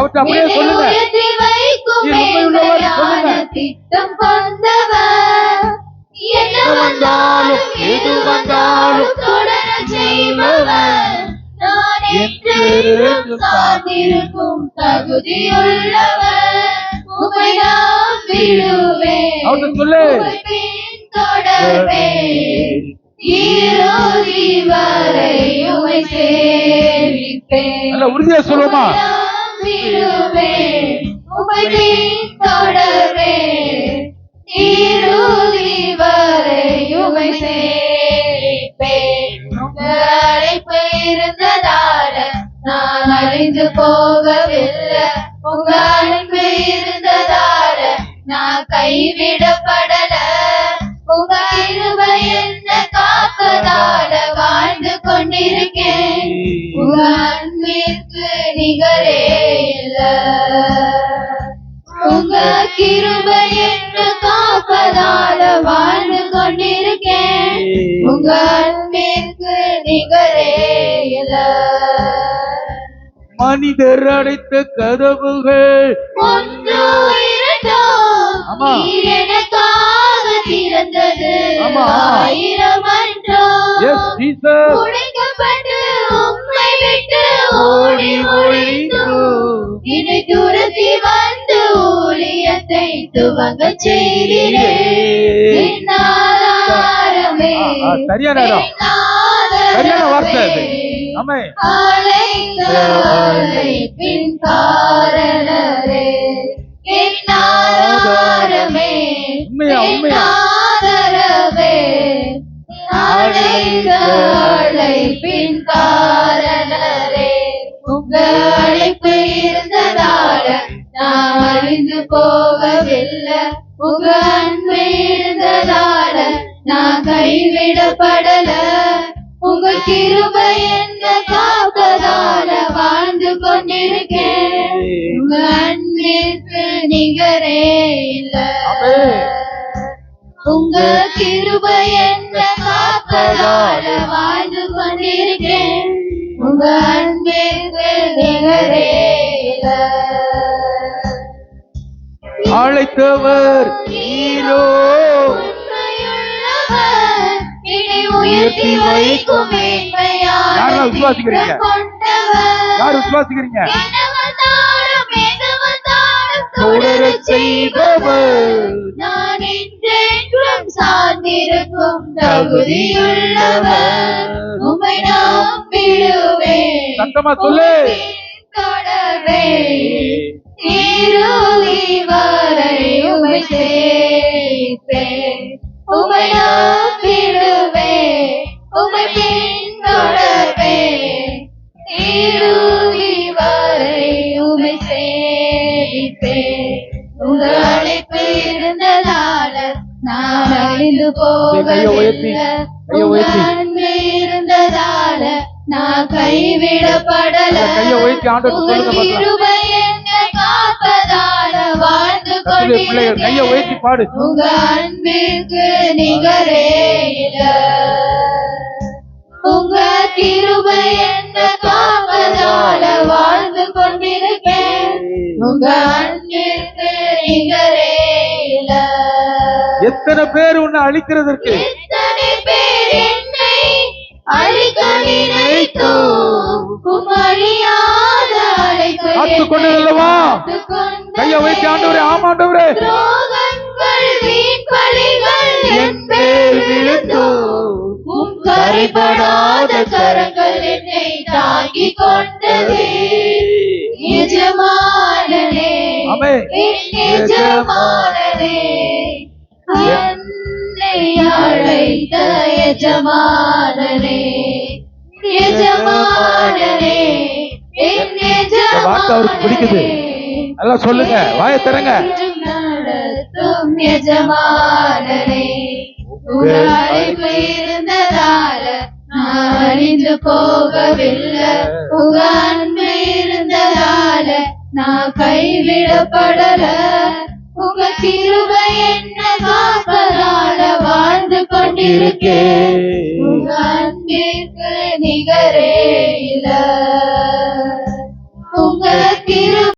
அவர்ட்ட அப்படியே சொல்லுங்க. திட்டம் கொண்டவர். என்ன வந்தாலும் எது வந்தாலும் தொடர செய்பவர். நான் என்றென்றும் சார்ந்திருக்கும் தகுதியுள்ளவர். உமை நான் விடுவேன். அவர்ட்ட சொல்லு. உம்மை பின்தொடர்வேன். இறுதி வரை உமை சேவிப்பேன் நல்ல உறுதியா சொல்லுமா? விடுவேன் உமை பின்தொடர்வேன் இறுதி வரை உமை சேவிப்பேன். அழைப்பு இருந்ததால நான் அழிந்து போகவில்லை. உங்க அன்பு இருந்ததால நான் கைவிடப்படல. உங்க இருவை என்ன காப்பதால கிருபை என்ன காப்பதால வாழ்ந்து கொண்டிருக்கேன். உங்க அன்பிற்கு நிகரே மனிதர் அடைத்த கதவுகள். ஒன்றோ எனக்காக திறந்தது. ஆயிரம் அன்றோ? விட்டு ஓடி ஒழிந்தோ வந்து ஊழியத்தை துவங்க ஆ, சரியான இடம். சரியான வார்த்தை அது. ஆமே. காரணரே. உண்மையா, உண்மையா? அழைப்பின் காரணரே. உங்க அழைப்பு இருந்ததால நான் அழிந்து போகவில்லை கைவிடப்படல உங்க கிருபை என்ன காப்பதால வாழ்ந்து கொண்டிருக்கேன். உங்க அன்பிற்கு நிகரே இல்ல. உங்க கிருபை என்ன காப்பதால வாழ்ந்து கொண்டிருக்கேன். உங்க அன்பிற்கு நிகரே இல்ல. அழைத்தவர் நீரோ உயர்த்தி வைக்கும் யாரெல்லாம் விசுவாசிக்கிறீங்க? யார் விசுவாசிக்கிறீங்க? தொடர தொடரச் செய்பவர். நான் என்றென்றும் சார்ந்திருக்கும் தகுதியுள்ளவர். உமை நம்பிடுவேன் சத்தமா சொல்லு. தொடர்வேன். இறுதி வரை உமை சேர்ப்பேன். உமை சேவிப்பேன் உங்க அழைப்பு இருந்ததால நான் அழிந்து போகவில்லை. இருந்ததால நான் கைவிடப்படல. கிருபை என்னை காப்பதால வாழ்ந்து பாடு. உங்க அன்பிற்கு நிகரே. உங்க அன்பிற்கு நிகரே இல்ல எத்தனை பேர் உன்னை அழிக்கிறதற்கு எத்தனை பேர் என்னை அழிக்க கொண்டதல்லவா? காத்துக் கொண்டதே. கையை வைத்து ஆண்டவரே ஆமாண்டவரே துரோகங்கள் என். உம் கரைபடாத கரங்கள் என்னை தாங்கிக் கொண்டதே அழைத்த என் இந்த வார்த்தை அவருக்கு பிடிக்குது. நல்லா சொல்லுங்க. வாயை அழைப்பு இருந்ததால நான் அழிந்து போகவில்லை. கைவிடப்படல. உங்க கிருபை என்ன காப்பதால வாழ்ந்து கொண்டிருக்கேன் உங்க அன்பிற்கு நிகரே இல்ல. உங்க கிருபை